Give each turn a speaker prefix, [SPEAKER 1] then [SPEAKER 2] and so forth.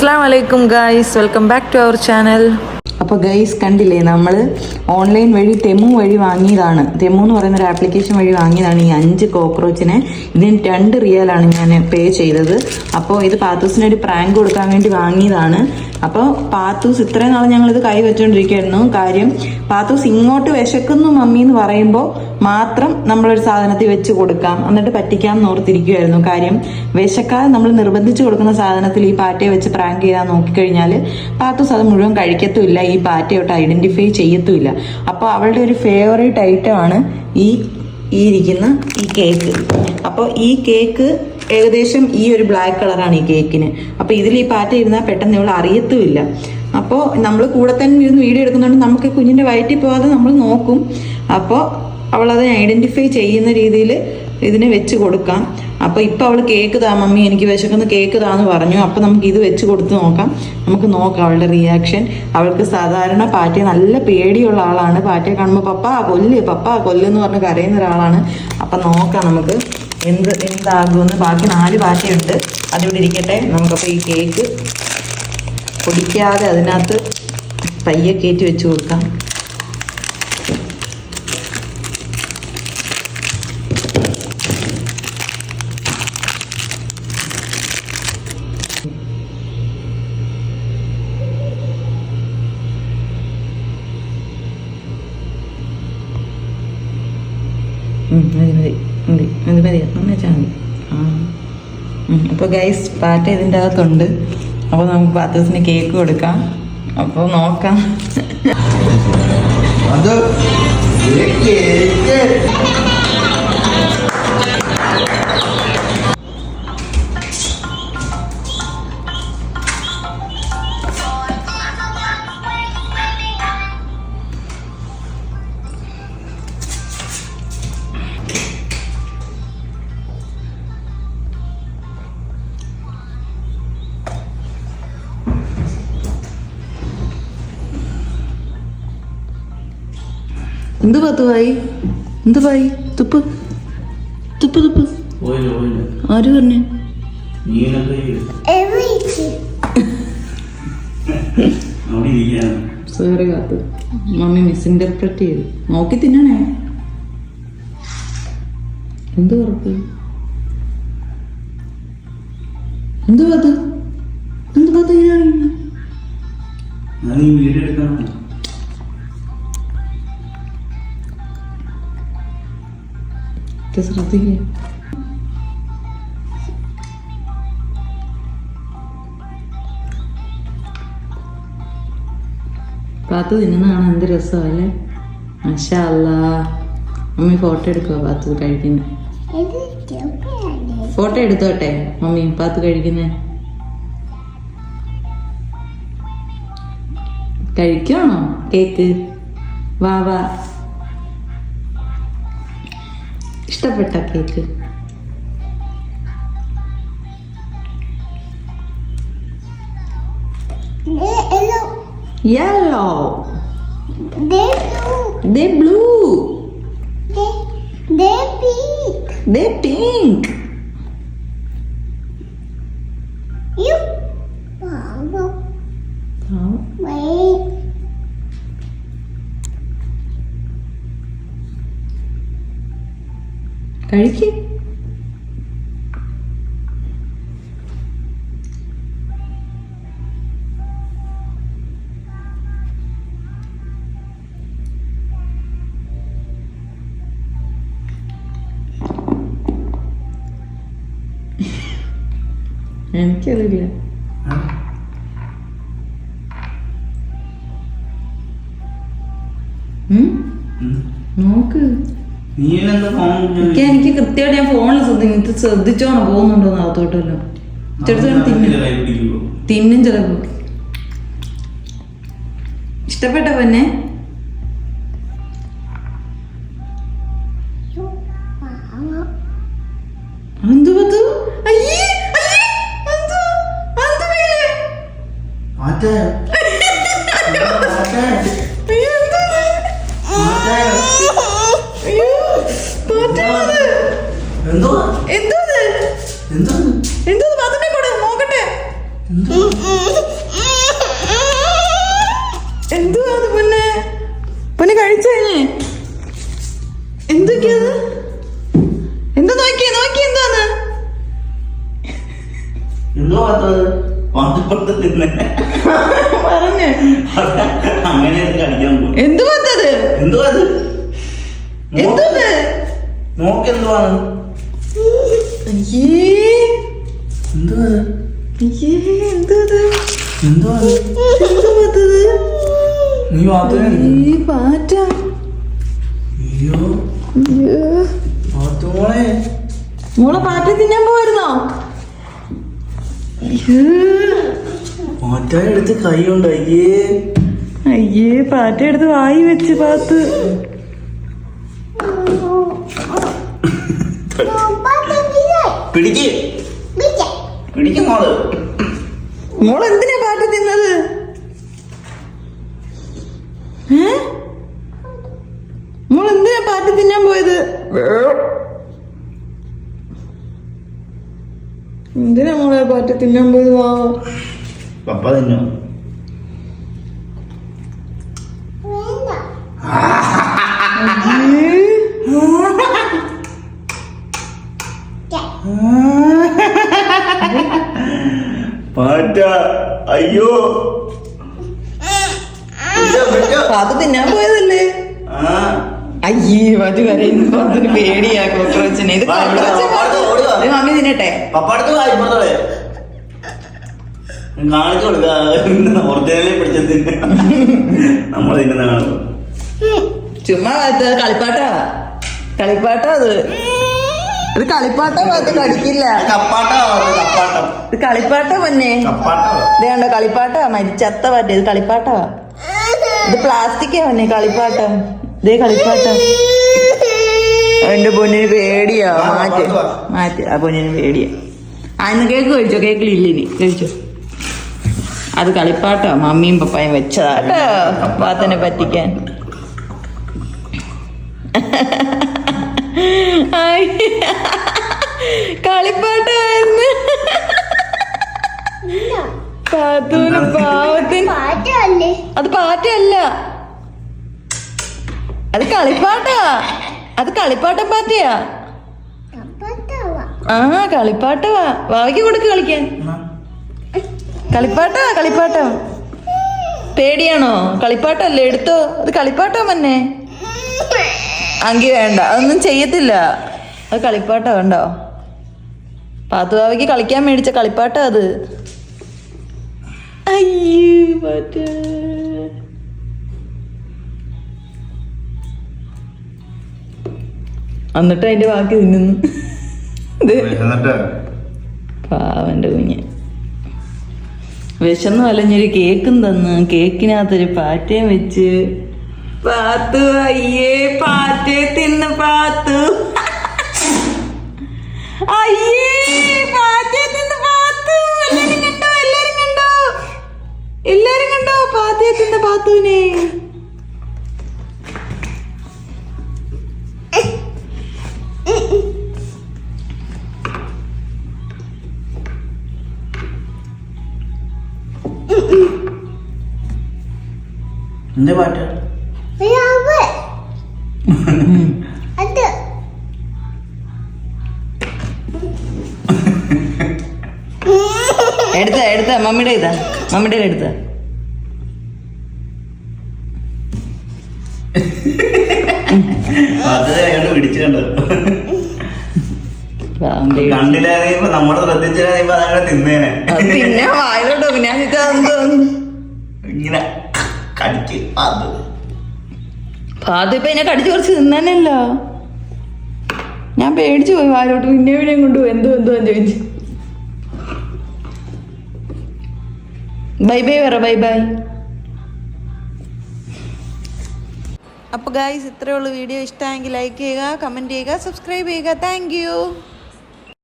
[SPEAKER 1] അസ്സാം വലൈക്കും guys. Welcome back to our channel.
[SPEAKER 2] അപ്പോൾ ഗൈസ് കണ്ടില്ലേ നമ്മൾ ഓൺലൈൻ വഴി തെമു വഴി വാങ്ങിയതാണ്. തെമു എന്ന് പറയുന്ന ഒരു ആപ്ലിക്കേഷൻ വഴി വാങ്ങിയതാണ് ഈ അഞ്ച് കോക്രോച്ചിനെ. ഇതിന് രണ്ട് റിയലാണ് ഞാൻ പേ ചെയ്തത്. അപ്പോൾ ഇത് പാത്തൂസിന് ഒരു പ്രാങ്ക് കൊടുക്കാൻ വേണ്ടി വാങ്ങിയതാണ്. അപ്പോൾ പാത്തൂസ് ഇത്രയും നാൾ ഞങ്ങളിത് കൈ വെച്ചുകൊണ്ടിരിക്കുകയായിരുന്നു കാര്യം പാത്തൂസ് ഇങ്ങോട്ട് വിശക്കുന്നു മമ്മി എന്ന് പറയുമ്പോൾ മാത്രം നമ്മളൊരു സാധനത്തിൽ വെച്ച് കൊടുക്കാം. എന്നിട്ട് പറ്റിക്കാം എന്ന് ഓർത്തിരിക്കുമായിരുന്നു കാര്യം വിശക്കാതെ നമ്മൾ നിർബന്ധിച്ച് കൊടുക്കുന്ന സാധനത്തിൽ ഈ പാറ്റയെ വെച്ച് പ്രാങ്ക് ചെയ്താൽ നോക്കിക്കഴിഞ്ഞാൽ പാത്തൂസ് അത് മുഴുവൻ കഴിക്കത്തുമില്ല. ഈ പാറ്റയോട്ട് ഐഡന്റിഫൈ ചെയ്യത്തുമില്ല. അപ്പോൾ അവളുടെ ഒരു ഫേവറേറ്റ് ഐറ്റമാണ് ഈ ഈ ഇരിക്കുന്ന ഈ കേക്ക് അപ്പോൾ ഈ കേക്ക് ഏകദേശം ഈ ഒരു ബ്ലാക്ക് കളറാണ് ഈ കേക്കിന് അപ്പോൾ ഇതിൽ ഈ പാറ്റ ഇരുന്നാൽ പെട്ടെന്ന് ഇവൾ അറിയത്തുമില്ല. അപ്പോൾ നമ്മൾ കൂടെ തന്നെ ഇരുന്ന് വീഡിയോ എടുക്കുന്നുണ്ട് നമുക്ക് കുഞ്ഞിന്റെ വയറ്റിൽ പോകാതെ നമ്മൾ നോക്കും. അപ്പോൾ അവളത് ഐഡന്റിഫൈ ചെയ്യുന്ന രീതിയിൽ ഇതിനെ വെച്ച് കൊടുക്കാം. അപ്പോൾ ഇപ്പോൾ അവൾ കേക്ക് താ മമ്മി എനിക്ക് വിശക്കുന്ന കേക്ക് താന്ന് പറഞ്ഞു. അപ്പോൾ നമുക്ക് ഇത് വെച്ച് കൊടുത്ത് നോക്കാം. നമുക്ക് നോക്കാം അവളുടെ റിയാക്ഷൻ അവൾക്ക് സാധാരണ പാറ്റയെ നല്ല പേടിയുള്ള ആളാണ്. പാറ്റയെ കാണുമ്പോൾ പപ്പ കൊല്ല് പപ്പ കൊല്ലെന്ന് പറഞ്ഞ് കരയുന്ന ഒരാളാണ്. അപ്പം നോക്കാം നമുക്ക്. എന്ത് എന്താകുമെന്ന് ബാക്കി നാല് പാറ്റയുണ്ട് അതിവിടെ ഇരിക്കട്ടെ നമുക്കപ്പോൾ ഈ കേക്ക് പൊടിക്കാതെ അതിനകത്ത് പയ്യെ കയറ്റി വെച്ച് കൊടുക്കാം. മതി മതി മതി മതി മതി. ഒന്ന് വെച്ചാൽ മതി. ആ. അപ്പോൾ ഗൈസ് പാറ്റ ഇതിന്റെ അകത്തുണ്ട്. അപ്പോൾ നമുക്ക് പാത്തൂസിന് കേക്ക് കൊടുക്കാം. അപ്പോൾ നോക്കാം.
[SPEAKER 3] അത് കേക്ക്
[SPEAKER 2] എന്ത് പത്തുവായി എന്ത് പായി തുപ്പ്. തുപ്പ് തുപ്പ്. ആര് പറഞ്ഞു? സോറി കാത്തു. മമ്മി മിസ്ഇന്റർപ്രറ്റ് ചെയ്തു. നോക്കി തിന്നണേ. എന്ത് ഉറപ്പ് എന്ത് പത്ത്? എന്ത് പത്ത്
[SPEAKER 3] ഇങ്ങനെ വീഡിയോ
[SPEAKER 2] ഇത് ശ്രദ്ധിക്കുക പാത്തു തിന്നുന്നതാണ് എന്ത് രസമല്ലേ മഷാ അല്ലാ മമ്മി ഫോട്ടോ എടുക്കുക പാത്തു കഴിക്കുന്നത് ഫോട്ടോ എടുത്തോട്ടെ മമ്മി പാത്തു കഴിക്കുന്നേ? കഴിക്കണോ കേക്ക്? വാ വാ. இஷ்டப்பட்டாக்கேக்கு Yellow. Yellow. They blue. They blue. They, they pink. They
[SPEAKER 3] pink. കഴിക്ക്. എനിക്കറിയില്ല? നോക്ക്.
[SPEAKER 2] എനിക്ക് എനിക്ക് കൃത്യമായിട്ട് ഞാൻ ഫോണിൽ ശ്രദ്ധിക്കും ശ്രദ്ധിച്ചോണം പോകുന്നുണ്ടോ അകത്തോട്ടല്ലോ. തിന്നും. തിന്നും ചിലപ്പോ. ഇഷ്ടപ്പെട്ട പൊന്നെ എന്തോ എന്തോ എന്തോ എന്തോ കൂടെ നോക്കട്ടെ.
[SPEAKER 3] എന്തോ
[SPEAKER 2] എന്തുവാ? അത് പൊന്നെ? പൊന്നെ കഴിച്ചേ എന്തൊക്കെയത്? എന്താ നോക്കി നോക്കി എന്താന്ന്?
[SPEAKER 3] എന്തോ
[SPEAKER 2] പറഞ്ഞേ.
[SPEAKER 3] അങ്ങനെ കഴിക്കാൻ പോകും
[SPEAKER 2] എന്തു പറ്റത്
[SPEAKER 3] എന്തോ അത് എന്തോ നോക്കെന്തുവാണ്
[SPEAKER 2] മോളെ പാറ്റ തിന്നാൻ പോയിരുന്നോ അയ്യോ.
[SPEAKER 3] പാറ്റായ എടുത്ത് കൈ കൊണ്ട് അയ്യേ.
[SPEAKER 2] അയ്യേ പാറ്റ എടുത്ത് വായി വെച്ച് പാത്ത്.
[SPEAKER 3] പിടിക്ക്. പിടിക്കും. മോൾ.
[SPEAKER 2] മോൾ എന്തിനാ പാട്ട് തിന്നത്? മോൾ എന്തിനാ പാട്ട് തിന്നാൻ പോയത്? എന്തിനാ മോളെ പാട്ട് തിന്നാൻ പോയത്? വാ.
[SPEAKER 3] പപ്പ തിന്നോ? പാറ്റ അയ്യോ.
[SPEAKER 2] അത് തിന്നാൻ പോയതല്ലേ? അയ്യേ പേടിയാ കോക്രോച്ചിനെ. ഇത്
[SPEAKER 3] വാ,
[SPEAKER 2] കോക്രോച്ച്
[SPEAKER 3] ഓടി വാ.
[SPEAKER 2] ഇത് മമ്മി തിന്നട്ടെ?
[SPEAKER 3] പപ്പടുത്ത് വാ, ഇപ്പുറത്തോടെ. കാണിച്ചു കൊടുക്ക. ഒറിജിനലി പിടിച്ചത് നമ്മൾ തിന്നുന്ന
[SPEAKER 2] ചുമ്മാ കളിപ്പാട്ടാ. കളിപ്പാട്ടാ അത്. ഇത് കളിപ്പാട്ടാ കടിക്കില്ല.
[SPEAKER 3] കപ്പാട്ട കപ്പാട്ടം.
[SPEAKER 2] ഇത് കളിപ്പാട്ടാ പൊന്നെ.
[SPEAKER 3] കപ്പാട്ട
[SPEAKER 2] ഇത് കണ്ടോ കളിപ്പാട്ടാ? മരിച്ചത്ത പറ്റേ ഇത് കളിപ്പാട്ടാ. ഇത് പ്ലാസ്റ്റിക്കാ പൊന്നെ കളിപ്പാട്ട. ഇതേ കളിപ്പാട്ട. എന്റെ പൊന്നിന് പേടിയാ മാറ്റി. മാറ്റി ആ പൊന്നിന് പേടിയാ. ആ ഇന്ന് കേക്ക് കഴിച്ചോ? കേക്കിലില്ല ഇനി. കഴിച്ചോ? അത് കളിപ്പാട്ടോ. മമ്മിയും പപ്പായും വെച്ചതാ കേട്ടോ. പപ്പാത്തനെ പറ്റിക്കാൻ. കളിപ്പാട്ടായിരുന്നു പാവത്തിന്
[SPEAKER 4] പാട്ടല്ലേ?
[SPEAKER 2] അത് പാറ്റല്ല അത് കളിപ്പാട്ടാ. അത് കളിപ്പാട്ടം പാറ്റയാ ആ കളിപ്പാട്ടവാ. വാവയ്ക്ക് കൊടുക്ക് കളിക്കാൻ. കളിപ്പാട്ടാ കളിപ്പാട്ടം. പേടിയാണോ? കളിപ്പാട്ടല്ലേ എടുത്തോ? അത് കളിപ്പാട്ടോ മന്നെ അങ്കി വേണ്ട. അതൊന്നും ചെയ്യത്തില്ല. അത് കളിപ്പാട്ടോ കണ്ടോ? പാത്തുവാവയ്ക്ക് കളിക്കാൻ മേടിച്ച കളിപ്പാട്ടാ അത്. അയ്യോ പാറ്റ എന്നിട്ട് അതിന്റെ ബാക്കി തിന്നുന്നു. പാവന്റെ കുഞ്ഞ്. വിശന്നു വലഞ്ഞൊരു കേക്കും തന്ന് കേക്കിനകത്തൊരു പാറ്റയും വെച്ച് പാത്തു അയ്യേ പാറ്റയെ തിന്ന് പാത്തു. അയ്യേ പാറ്റയെ തിന്ന പാത്തുവിനെ
[SPEAKER 3] എന്റെ
[SPEAKER 4] പാട്ട്?
[SPEAKER 2] എടുത്ത എടുത്ത മമ്മിയുടെ ഇതാ മമ്മിയുടെ എടുത്ത
[SPEAKER 3] അത് അയാൾ നമ്മൾ അതങ്ങനെ തിന്നേനെ
[SPEAKER 2] പിന്നെ വായിലോട്ടോ ഞാൻ എന്തോ?
[SPEAKER 3] ഇങ്ങനെ അത്
[SPEAKER 2] പാത്തു. ഇപ്പൊ എന്നെ കടിച്ചു കുറച്ച് തിന്നാനല്ലോ? ഞാൻ പേടിച്ചു പോയി വായിലോട്ട്. പിന്നെ പിന്നെ കൊണ്ടുപോയി? എന്തോ എന്തോ ചോദിച്ചു. ബൈ ബൈ പറ ബൈ ബൈ അപ്പോൾ ഗായ്സ് ഇത്രയുള്ള വീഡിയോ ഇഷ്ടമായെങ്കിൽ ലൈക്ക് ചെയ്യുക കമന്റ് ചെയ്യുക സബ്സ്ക്രൈബ് ചെയ്യുക. താങ്ക്